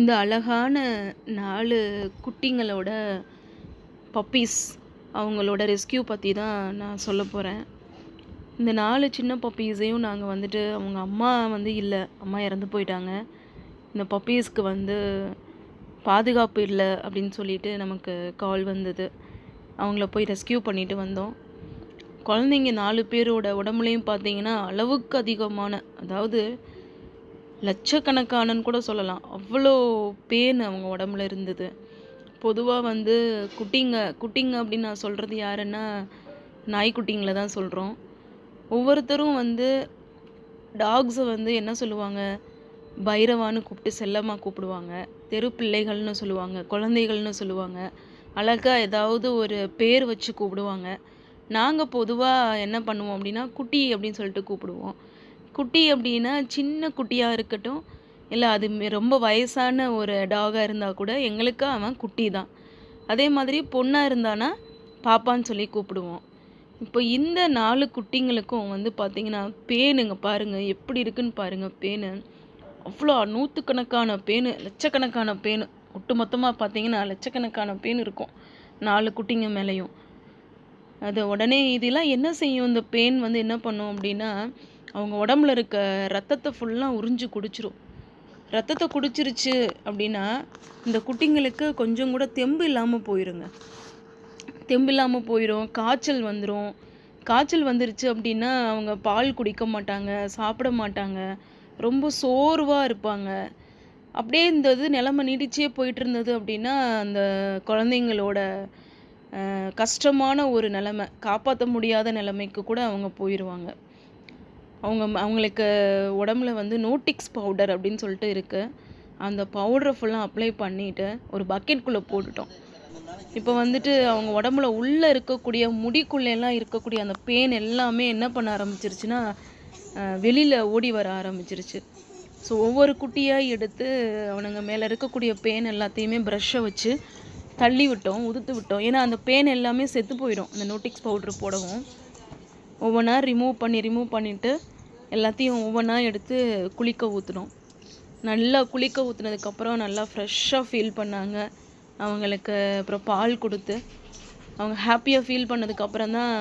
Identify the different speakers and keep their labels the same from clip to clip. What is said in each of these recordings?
Speaker 1: இந்த அழகான நாலு குட்டிங்களோட பப்பீஸ் அவங்களோட ரெஸ்க்யூ பற்றி தான் நான் சொல்ல போகிறேன் இந்த நாலு சின்ன பப்பீஸையும் நாங்கள் வந்துட்டு அவங்க அம்மா வந்து இல்லை அம்மா இறந்து போயிட்டாங்க. இந்த பப்பீஸ்க்கு வந்து பாதுகாப்பு இல்லை அப்படின்னு சொல்லிட்டு நமக்கு கால் வந்தது. அவங்கள போய் ரெஸ்க்யூ பண்ணிட்டு வந்தோம். குழந்தைங்க நாலு பேரோட உடம்புலையும் பார்த்தீங்கன்னா அளவுக்கு அதிகமான அதாவது லட்சக்கணக்கானன்னு கூட சொல்லலாம். அவ்வளோ பேன் அவங்க உடம்புல இருந்தது. பொதுவாக வந்து குட்டிங்க குட்டிங்க அப்படின்னு நான் சொல்கிறது யாருன்னா நாய்க்குட்டிங்களை தான் சொல்கிறோம் ஒவ்வொருத்தரும் வந்து டாக்ஸை வந்து என்ன சொல்லுவாங்க? பைரவான்னு கூப்பிட்டு செல்லமாக கூப்பிடுவாங்க. தெரு பிள்ளைகள்னு சொல்லுவாங்க குழந்தைகள்னு சொல்லுவாங்க. அழகாக ஏதாவது ஒரு பேர் வச்சு கூப்பிடுவாங்க. நாங்கள் பொதுவாக என்ன பண்ணுவோம் அப்படின்னா குட்டி அப்படின்னு சொல்லிட்டு கூப்பிடுவோம். குட்டி அப்படின்னா சின்ன குட்டியாக இருக்கட்டும். இல்லை அது ரொம்ப வயசான ஒரு டாகாக இருந்தால் கூட எங்களுக்கு அவன் குட்டி தான். அதே மாதிரி பொண்ணாக இருந்தானா பாப்பான்னு சொல்லி கூப்பிடுவோம். இப்போ இந்த நாலு குட்டிங்களுக்கும் வந்து பார்த்தீங்கன்னா பேனுங்க பாருங்கள் எப்படி இருக்குன்னு பாருங்கள் பேனு. அவ்வளோ நூற்றுக்கணக்கான பேனு லட்சக்கணக்கான பேனு. ஒட்டு மொத்தமாக பார்த்தீங்கன்னா லட்சக்கணக்கான பேன் இருக்கும் நாலு குட்டிங்க மேலேயும். அது உடனே இதெல்லாம் என்ன செய்யும்? இந்த பேன் வந்து என்ன பண்ணும் அப்படின்னா அவங்க உடம்புல இருக்க ரத்தத்தை ஃபுல்லாக உறிஞ்சு குடிச்சிரும். ரத்தத்தை குடிச்சிருச்சு அப்படின்னா இந்த குட்டிங்களுக்கு கொஞ்சம் கூட தெம்பு இல்லாமல் போயிருங்க. தெம்பு இல்லாமல் போயிடும் காய்ச்சல் வந்துடும் காய்ச்சல் வந்துருச்சு அப்படின்னா அவங்க பால் குடிக்க மாட்டாங்க சாப்பிட மாட்டாங்க. ரொம்ப சோர்வாக இருப்பாங்க. அப்படியே இந்த இது நிலமை நீடிச்சே போயிட்டு இருந்தது அப்படின்னா அந்த குழந்தைங்களோட கஷ்டமான ஒரு நிலமை காப்பாற்ற முடியாத நிலைமைக்கு கூட அவங்க போயிடுவாங்க அவங்க அவங்களுக்கு உடம்புல வந்து நோட்டிக்ஸ் பவுடர் அப்படின்னு சொல்லிட்டு இருக்குது அந்த பவுடரை ஃபுல்லாக அப்ளை பண்ணிவிட்டு ஒரு பக்கெட்குள்ளே போட்டுட்டோம். இப்போ வந்துட்டு அவங்க உடம்புல உள்ளே இருக்கக்கூடிய முடிக்குள்ளெல்லாம் இருக்கக்கூடிய அந்த பேன் எல்லாமே என்ன பண்ண ஆரம்பிச்சிருச்சுன்னா வெளியில் ஓடி வர ஆரம்பிச்சிருச்சு. ஸோ ஒவ்வொரு குட்டியாக எடுத்து அவனுங்க மேலே இருக்கக்கூடிய பேன் எல்லாத்தையுமே ப்ரஷ்ஷை வச்சு தள்ளி விட்டோம் உதுத்து விட்டோம். ஏன்னா அந்த பேன் எல்லாமே செத்து போயிடும். அந்த நோட்டிக்ஸ் பவுட்ரு போடவும். ஒவ்வொன்றா ரிமூவ் பண்ணி ரிமூவ் பண்ணிவிட்டு எல்லாத்தையும் ஒவ்வொன்றா எடுத்து குளிக்க ஊற்றினோம் நல்லா குளிக்க ஊற்றுனதுக்கப்புறம் நல்லா ஃப்ரெஷ்ஷாக ஃபீல் பண்ணாங்க. அவங்களுக்கு அப்புறம் பால் கொடுத்து. அவங்க ஹாப்பியாக ஃபீல் பண்ணதுக்கப்புறம் தான்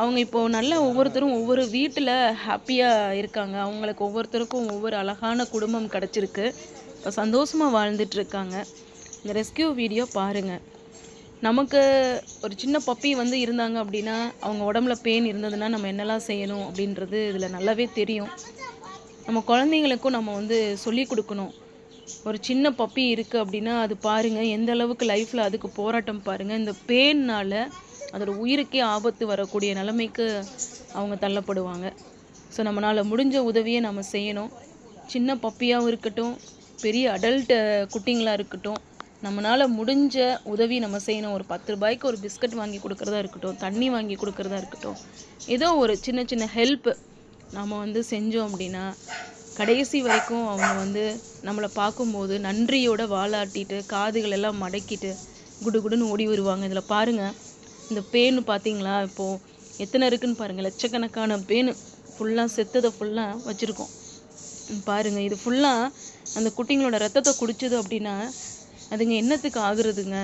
Speaker 1: அவங்க இப்போது நல்லா ஒவ்வொருத்தரும் ஒவ்வொரு வீட்டில் ஹாப்பியாக இருக்காங்க. அவங்களுக்கு ஒவ்வொருத்தருக்கும் ஒவ்வொரு அழகான குடும்பம் கிடச்சிருக்கு. இப்போ சந்தோஷமாக வாழ்ந்துட்டு இருக்காங்க. இந்த ரெஸ்க்யூ வீடியோ பாருங்கள் நமக்கு ஒரு சின்ன பப்பி வந்து இருந்தாங்க அப்படின்னா அவங்க உடம்புல பெயின் இருந்ததுன்னா நம்ம என்னெல்லாம் செய்யணும் அப்படின்றது இதில் நல்லாவே தெரியும். நம்ம குழந்தைங்களுக்கும் நம்ம வந்து சொல்லி கொடுக்கணும். ஒரு சின்ன பப்பி இருக்குது அப்படின்னா அது பாருங்கள் எந்த அளவுக்கு லைஃப்பில் அதுக்கு போராட்டம் பாருங்கள் இந்த பேன்னால் அதோட உயிருக்கே ஆபத்து வரக்கூடிய நிலைமைக்கு அவங்க தள்ளப்படுவாங்க. ஸோ நம்மளால் முடிஞ்ச உதவியை நம்ம செய்யணும். சின்ன பப்பியாகவும் இருக்கட்டும் பெரிய அடல்ட் குட்டிங்களாக இருக்கட்டும் நம்மளால் முடிஞ்ச உதவி நம்ம செய்யணும். ஒரு பத்து ரூபாய்க்கு ஒரு பிஸ்கட் வாங்கி கொடுக்குறதா இருக்கட்டும் தண்ணி வாங்கி கொடுக்குறதா இருக்கட்டும் ஏதோ ஒரு சின்ன சின்ன ஹெல்ப் நம்ம வந்து செஞ்சோம் அப்படின்னா கடைசி வரைக்கும் அவங்க வந்து நம்மளை பார்க்கும்போது நன்றியோட வாலாட்டிட்டு காதுகள் எல்லாம் மடக்கிட்டு குடுகுடுன்னு ஓடி வருவாங்க. இதில் பாருங்கள் இந்த பேனு பார்த்தீங்களா இப்போது எத்தனை இருக்குன்னு பாருங்கள் லட்சக்கணக்கான பேனு ஃபுல்லாக செத்ததை ஃபுல்லாக வச்சுருக்கோம். பாருங்கள் இது ஃபுல்லாக அந்த குட்டிங்களோட ரத்தத்தை குடிச்சது அப்படின்னா அதுங்க என்னத்துக்கு ஆகுறதுங்க?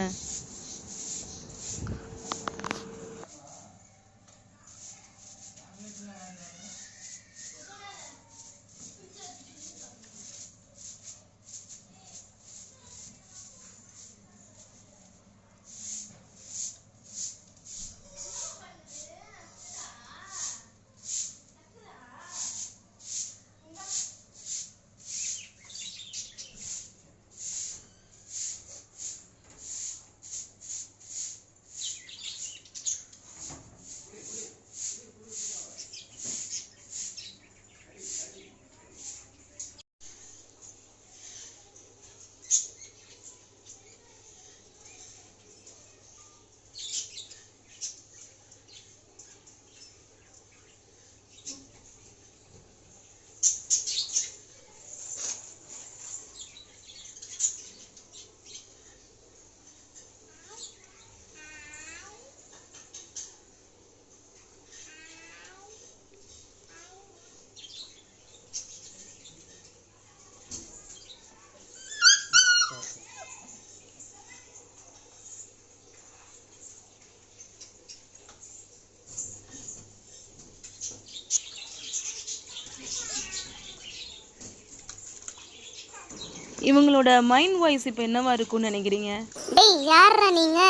Speaker 1: இவங்களோட மைண்ட் வாய்ஸ் இப்போ என்னவா இருக்கும்னு நினைக்கிறீங்க?
Speaker 2: டேய் யாரா நீங்க?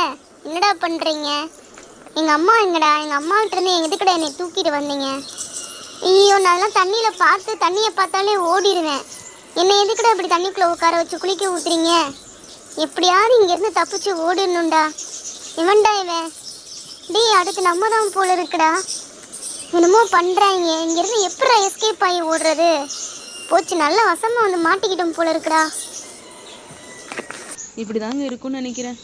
Speaker 2: என்னடா பண்றீங்க? எங்க அம்மா எங்கடா? எங்க அம்மா கிட்ட இருந்து எங்க கிட்ட என்னை தூக்கிட்டு வந்தீங்க. ஐயோ நான்லாம் தண்ணியில பார்த்து தண்ணியை பார்த்தாலே ஓடிடுவேன் என்னை எதுக்குடா இப்படி தண்ணிக்குள்ள உட்கார வச்சு குளிக்க ஊத்துறீங்க? எப்படியாவது இங்கேருந்து தப்பிச்சு ஓடிடணும்டா இவன்டா இவன். டேய் அடுத்து நம்ம தான் போல இருக்குடா. என்னமோ பண்ணுறாங்க இங்கேருந்து எப்படா எஸ்கேப் ஆகி ஓடுறது? போச்சு நல்ல வசமா வந்து மாட்டிக்கிட்டோம் போல இருக்குடா.
Speaker 1: இப்படி தாங்க இருக்கும்னு நினைக்கிறேன்.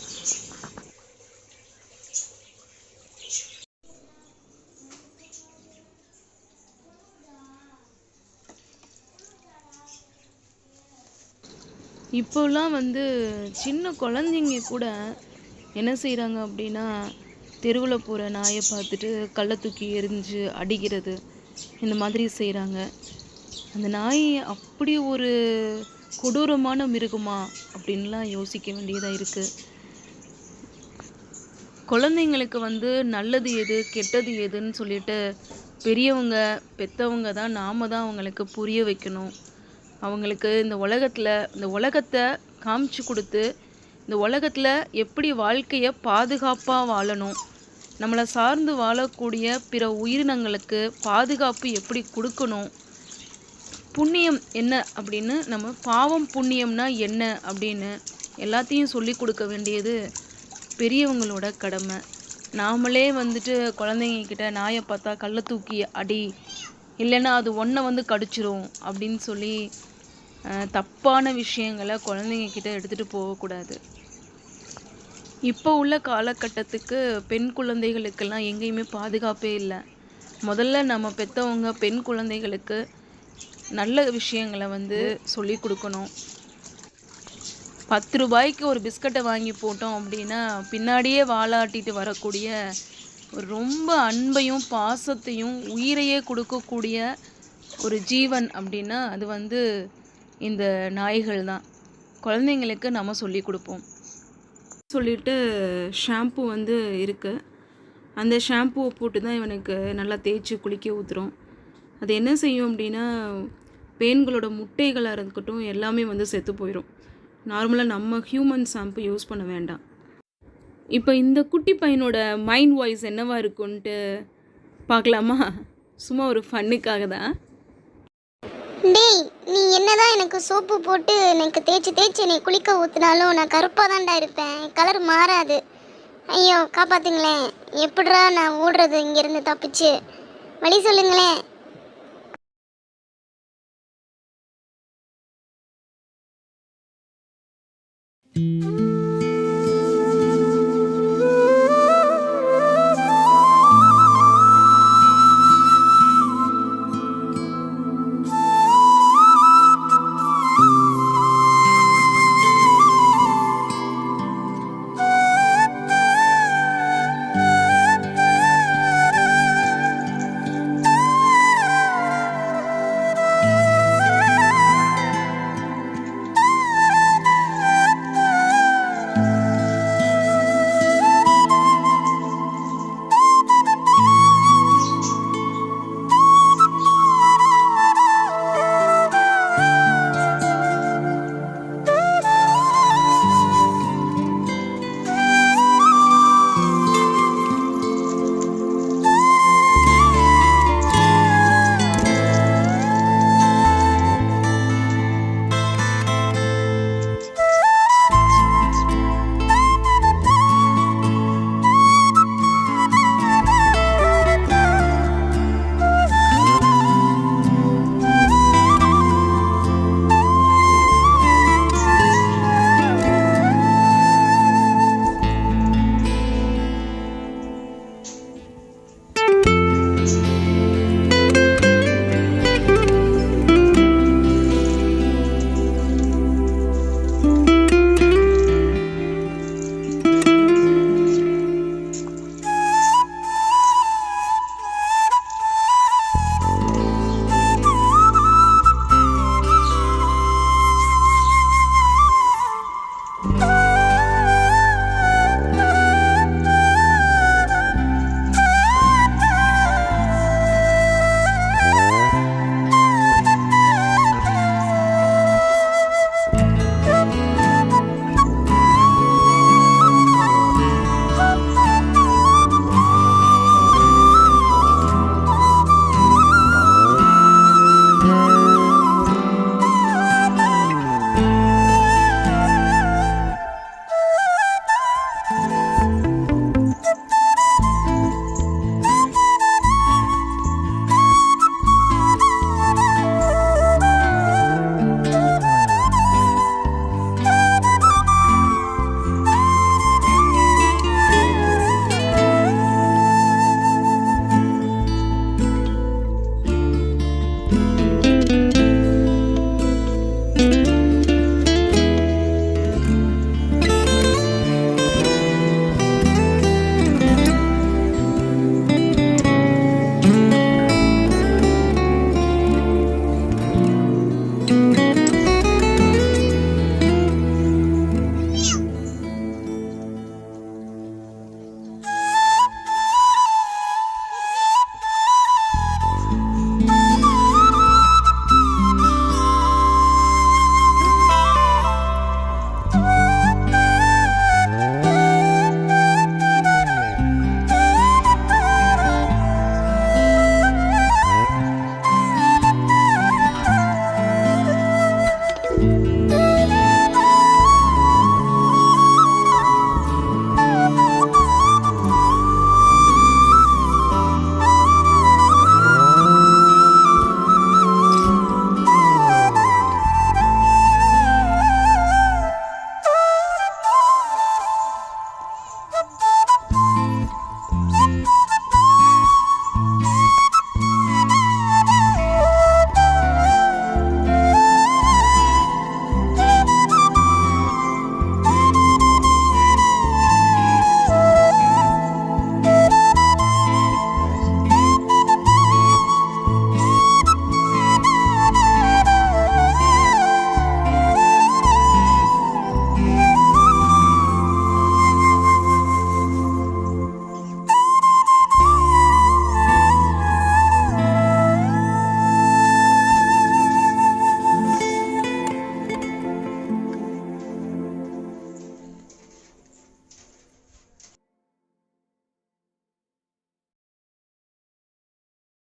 Speaker 1: இப்போல்லாம் வந்து சின்ன குழந்தைங்க கூட என்ன செய்கிறாங்க அப்படின்னா தெருவில் போகிற நாயை பார்த்துட்டு கல்லை தூக்கி எரிஞ்சு அடிக்கிறது இந்த மாதிரி செய்கிறாங்க அந்த நாய் அப்படி ஒரு கொடூரமான மிருகமா அப்படின்லாம் யோசிக்க வேண்டியதாக இருக்குது குழந்தைங்களுக்கு வந்து நல்லது எது கெட்டது எதுன்னு சொல்லிட்டு பெரியவங்க பெத்தவங்க தான் நாம தான் அவங்களுக்கு புரிய வைக்கணும். அவங்களுக்கு இந்த உலகத்தில் இந்த உலகத்தை காமிச்சு கொடுத்து இந்த உலகத்தில் எப்படி வாழ்க்கையை பாதுகாப்பாக வாழணும் நம்மளை சார்ந்து வாழக்கூடிய பிற உயிரினங்களுக்கு பாதுகாப்பு எப்படி கொடுக்கணும் புண்ணியம் என்ன அப்படின்னு நம்ம பாவம் புண்ணியம்னா என்ன அப்படின்னு எல்லாத்தையும் சொல்லி கொடுக்க வேண்டியது பெரியவங்களோட கடமை. நாமளே வந்துட்டு குழந்தைங்க கிட்ட நாயை பார்த்தா கல்லை தூக்கி அடி இல்லைன்னா அது ஒன்றை வந்து கடிச்சிரும் அப்படின்னு சொல்லி தப்பான விஷயங்களை குழந்தைங்க கிட்ட எடுத்துகிட்டு போகக்கூடாது இப்போ உள்ள காலகட்டத்துக்கு பெண் குழந்தைகளுக்கெல்லாம் எங்கேயுமே பாதுகாப்பே இல்லை. முதல்ல நம்ம பெற்றவங்க பெண் குழந்தைகளுக்கு நல்ல விஷயங்களை வந்து சொல்லி கொடுக்கணும். பத்து ரூபாய்க்கு ஒரு பிஸ்கட்டை வாங்கி போட்டோம் அப்படின்னா பின்னாடியே வாலாட்டிட்டு வரக்கூடிய ஒரு ரொம்ப அன்பையும் பாசத்தையும் உயிரையே கொடுக்கக்கூடிய ஒரு ஜீவன் அப்படின்னா அது வந்து இந்த நாய்கள் தான். குழந்தைங்களுக்கு நம்ம சொல்லி கொடுப்போம். சொல்லிட்டு ஷாம்பு வந்து இருக்குது அந்த ஷாம்புவை போட்டு தான் இவனுக்கு நல்லா தேய்ச்சி குளிக்க ஊற்றுறோம் அது என்ன செய்யும் அப்படின்னா பேன்களோட முட்டைகளாக இருக்கட்டும் எல்லாமே வந்து செத்து போயிடும் நார்மலாக நம்ம ஹியூமன் ஷாம்பு யூஸ் பண்ண வேண்டாம். இப்போ இந்த குட்டி பையனோட மைண்ட் வாய்ஸ் என்னவா இருக்குன்ட்டு பார்க்கலாமா? சும்மா ஒரு ஃபன்னுக்காக தான்.
Speaker 2: டேய் நீ என்னதான் எனக்கு சோப்பு போட்டு எனக்கு தேய்ச்சி தேய்ச்சி என்னை குளிக்க ஊற்றினாலும் நான் கருப்பாக தான்டா இருப்பேன். கலர் மாறாது. ஐயோ காப்பாத்துங்களேன். எப்படிடா நான் ஓடுறது இங்கேருந்து தப்பிச்சு? வழி சொல்லுங்களேன்.